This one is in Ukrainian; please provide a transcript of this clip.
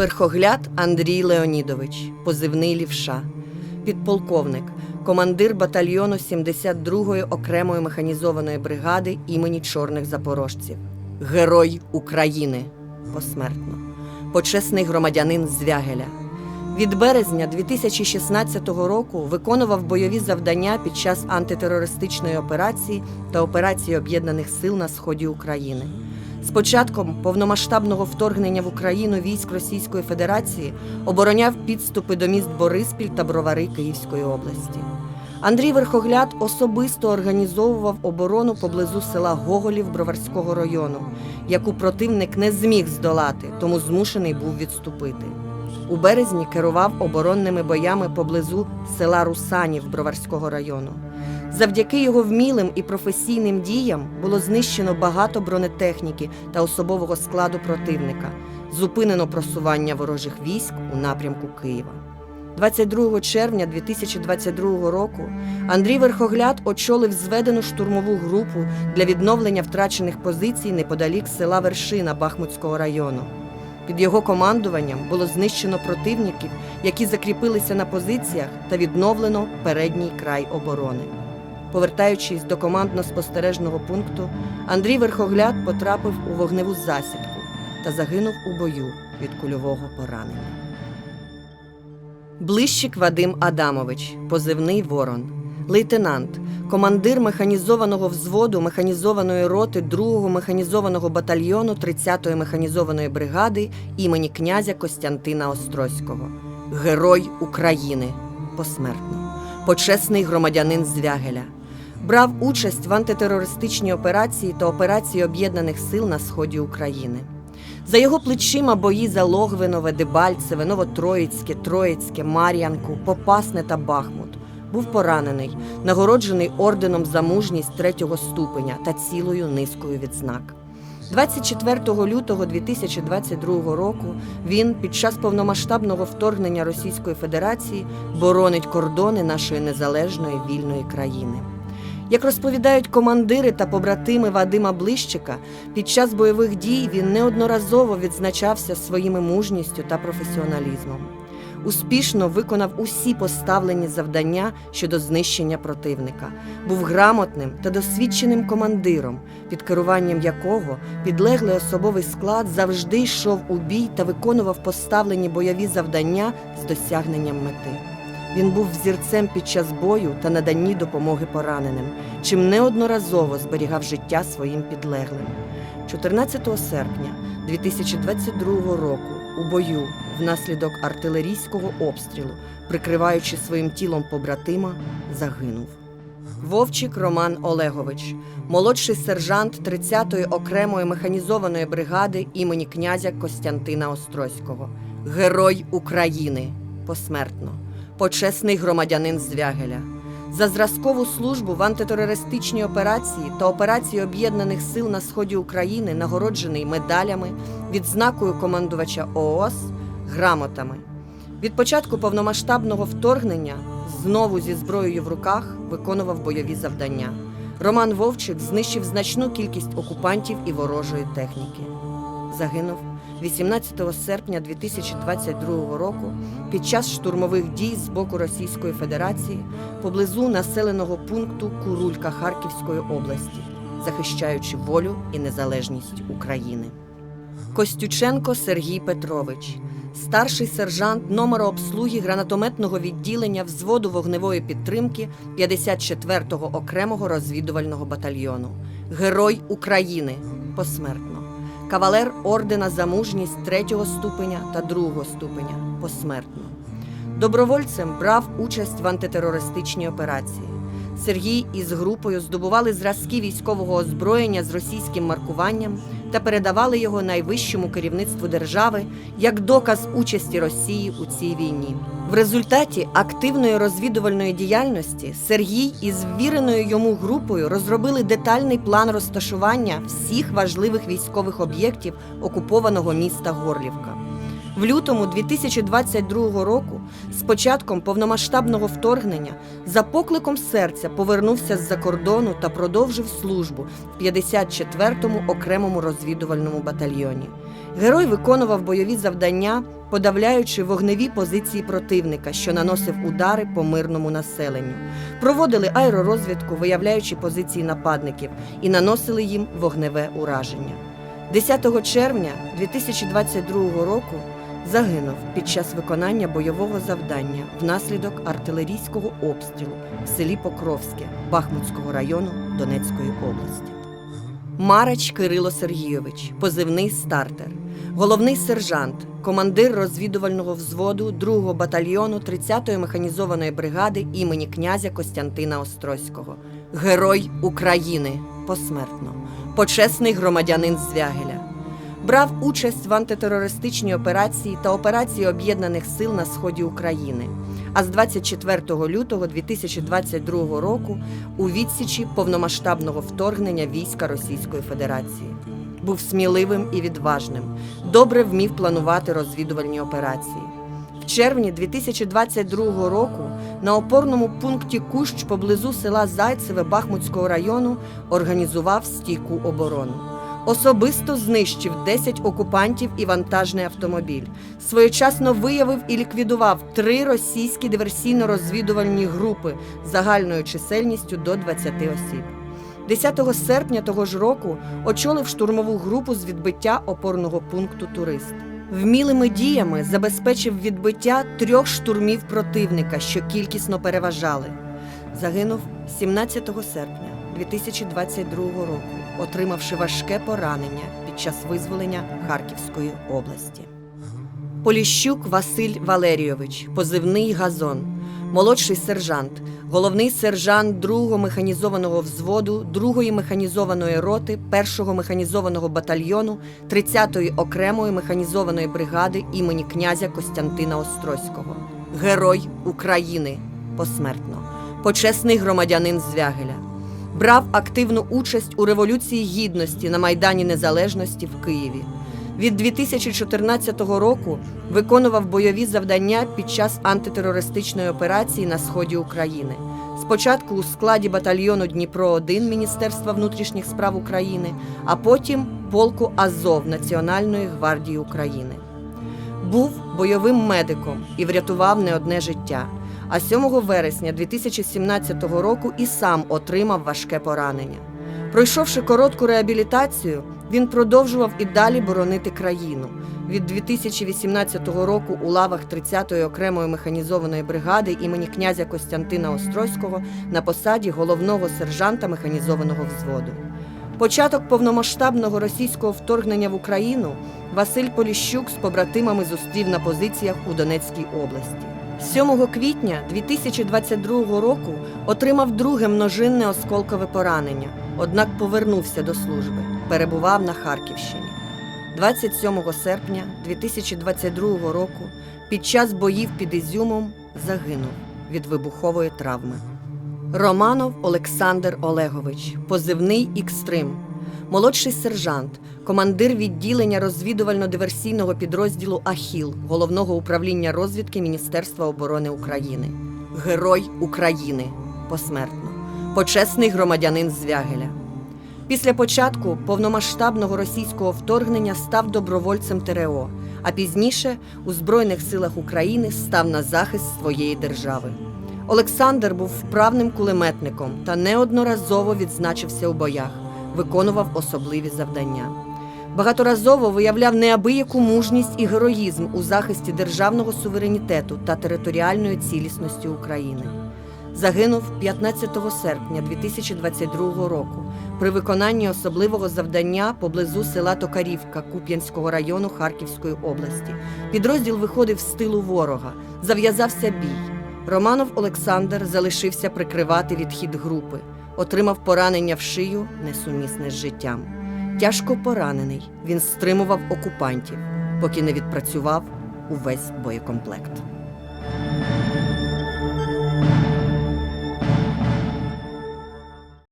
Верхогляд Андрій Леонідович, позивний лівша, підполковник, командир батальйону 72-ї окремої механізованої бригади імені Чорних Запорожців, Герой України посмертно, почесний громадянин Звягеля. Від березня 2016 року виконував бойові завдання під час антитерористичної операції та операції Об'єднаних сил на сході України. З початком повномасштабного вторгнення в Україну військ Російської Федерації обороняв підступи до міст Бориспіль та Бровари Київської області. Андрій Верхогляд особисто організовував оборону поблизу села Гоголів Броварського району, яку противник не зміг здолати, тому змушений був відступити. У березні керував оборонними боями поблизу села Русанів Броварського району. Завдяки його вмілим і професійним діям було знищено багато бронетехніки та особового складу противника, зупинено просування ворожих військ у напрямку Києва. 22 червня 2022 року Андрій Верхогляд очолив зведену штурмову групу для відновлення втрачених позицій неподалік села Вершина Бахмутського району. Під його командуванням було знищено противників, які закріпилися на позиціях, та відновлено передній край оборони. Повертаючись до командно-спостережного пункту, Андрій Верхогляд потрапив у вогневу засідку та загинув у бою від кульового поранення. Блищик Вадим Адамович, позивний Ворон, лейтенант, командир механізованого взводу механізованої роти 2-го механізованого батальйону 30-ї механізованої бригади імені князя Костянтина Острозького, Герой України посмертно, почесний громадянин Звягеля. Брав участь в антитерористичній операції та операції Об'єднаних сил на сході України. За його плечима бої за Логвинове, Дебальцеве, Новотроїцьке, Троїцьке, Мар'янку, Попасне та Бахмут. Був поранений, нагороджений орденом за мужність третього ступеня та цілою низкою відзнак. 24 лютого 2022 року він під час повномасштабного вторгнення Російської Федерації боронить кордони нашої незалежної вільної країни. Як розповідають командири та побратими Вадима Блищика, під час бойових дій він неодноразово відзначався своїми мужністю та професіоналізмом. Успішно виконав усі поставлені завдання щодо знищення противника, був грамотним та досвідченим командиром, під керуванням якого підлеглий особовий склад завжди йшов у бій та виконував поставлені бойові завдання з досягненням мети. Він був взірцем під час бою та наданні допомоги пораненим, чим неодноразово зберігав життя своїм підлеглим. 14 серпня 2022 року у бою внаслідок артилерійського обстрілу, прикриваючи своїм тілом побратима, загинув. Вовчик Роман Олегович, молодший сержант 30-ї окремої механізованої бригади імені князя Костянтина Острозького, Герой України посмертно, почесний громадянин Звягеля. За зразкову службу в антитерористичній операції та операції Об'єднаних сил на сході України нагороджений медалями, відзнакою командувача ООС, грамотами. Від початку повномасштабного вторгнення знову зі зброєю в руках виконував бойові завдання. Роман Вовчик знищив значну кількість окупантів і ворожої техніки. Загинув 18 серпня 2022 року під час штурмових дій з боку Російської Федерації поблизу населеного пункту Курулька Харківської області, захищаючи волю і незалежність України. Костюченко Сергій Петрович, старший сержант номера обслуги гранатометного відділення взводу вогневої підтримки 54-го окремого розвідувального батальйону, Герой України. Посмертно, кавалер ордена за мужність 3-го ступеня та 2-го ступеня посмертно. Добровольцем брав участь в антитерористичній операції. Сергій із групою здобували зразки військового озброєння з російським маркуванням та передавали його найвищому керівництву держави як доказ участі Росії у цій війні. В результаті активної розвідувальної діяльності Сергій із ввіреною йому групою розробили детальний план розташування всіх важливих військових об'єктів окупованого міста Горлівка. В лютому 2022 року, з початком повномасштабного вторгнення, за покликом серця повернувся з-за кордону та продовжив службу в 54-му окремому розвідувальному батальйоні. Герой виконував бойові завдання, подавляючи вогневі позиції противника, що наносив удари по мирному населенню. Проводили аеророзвідку, виявляючи позиції нападників, і наносили їм вогневе ураження. 10 червня 2022 року загинув під час виконання бойового завдання внаслідок артилерійського обстрілу в селі Покровське Бахмутського району Донецької області. Марач Кирило Сергійович, позивний стартер, головний сержант, командир розвідувального взводу 2-го батальйону 30-ї механізованої бригади імені князя Костянтина Острозького, Герой України посмертно, почесний громадянин Звягеля. Брав участь в антитерористичній операції та операції Об'єднаних сил на сході України. А з 24 лютого 2022 року у відсічі повномасштабного вторгнення війська Російської Федерації. Був сміливим і відважним, добре вмів планувати розвідувальні операції. В червні 2022 року на опорному пункті Кущ поблизу села Зайцеве Бахмутського району організував стійку оборону. Особисто знищив 10 окупантів і вантажний автомобіль. Своєчасно виявив і ліквідував три російські диверсійно-розвідувальні групи загальною чисельністю до 20 осіб. 10 серпня того ж року очолив штурмову групу з відбиття опорного пункту Турист. Вмілими діями забезпечив відбиття трьох штурмів противника, що кількісно переважали. Загинув 17 серпня 2022 року, отримавши важке поранення під час визволення Харківської області. Поліщук Василь Валерійович, позивний газон, молодший сержант, головний сержант 2-го механізованого взводу 2-ї механізованої роти 1-го механізованого батальйону 30-ї окремої механізованої бригади імені князя Костянтина Острозького, Герой України. Посмертно, почесний громадянин Звягеля. Брав активну участь у Революції Гідності на Майдані Незалежності в Києві. Від 2014 року виконував бойові завдання під час антитерористичної операції на сході України. Спочатку у складі батальйону Дніпро 1 Міністерства внутрішніх справ України, а потім полку Азов Національної гвардії України. Був бойовим медиком і врятував не одне життя. А 7 вересня 2017 року і сам отримав важке поранення. Пройшовши коротку реабілітацію, він продовжував і далі боронити країну. Від 2018 року у лавах 30-ї окремої механізованої бригади імені князя Костянтина Острозького на посаді головного сержанта механізованого взводу. Початок повномасштабного російського вторгнення в Україну Василь Поліщук з побратимами зустрів на позиціях у Донецькій області. 7 квітня 2022 року отримав друге множинне осколкове поранення, однак повернувся до служби, перебував на Харківщині. 27 серпня 2022 року під час боїв під Ізюмом загинув від вибухової травми. Романов Олександр Олегович, позивний Ікстрим, молодший сержант, командир відділення розвідувально-диверсійного підрозділу Ахіл головного управління розвідки Міністерства оборони України, Герой України посмертно, почесний громадянин Звягеля. Після початку повномасштабного російського вторгнення став добровольцем ТРО, а пізніше у Збройних силах України став на захист своєї держави. Олександр був вправним кулеметником та неодноразово відзначився у боях, виконував особливі завдання. Багаторазово виявляв неабияку мужність і героїзм у захисті державного суверенітету та територіальної цілісності України. Загинув 15 серпня 2022 року при виконанні особливого завдання поблизу села Токарівка Куп'янського району Харківської області. Підрозділ виходив з тилу ворога, зав'язався бій. Романов Олександр залишився прикривати відхід групи, отримав поранення в шию, несумісне з життям. Тяжко поранений, він стримував окупантів, поки не відпрацював увесь боєкомплект.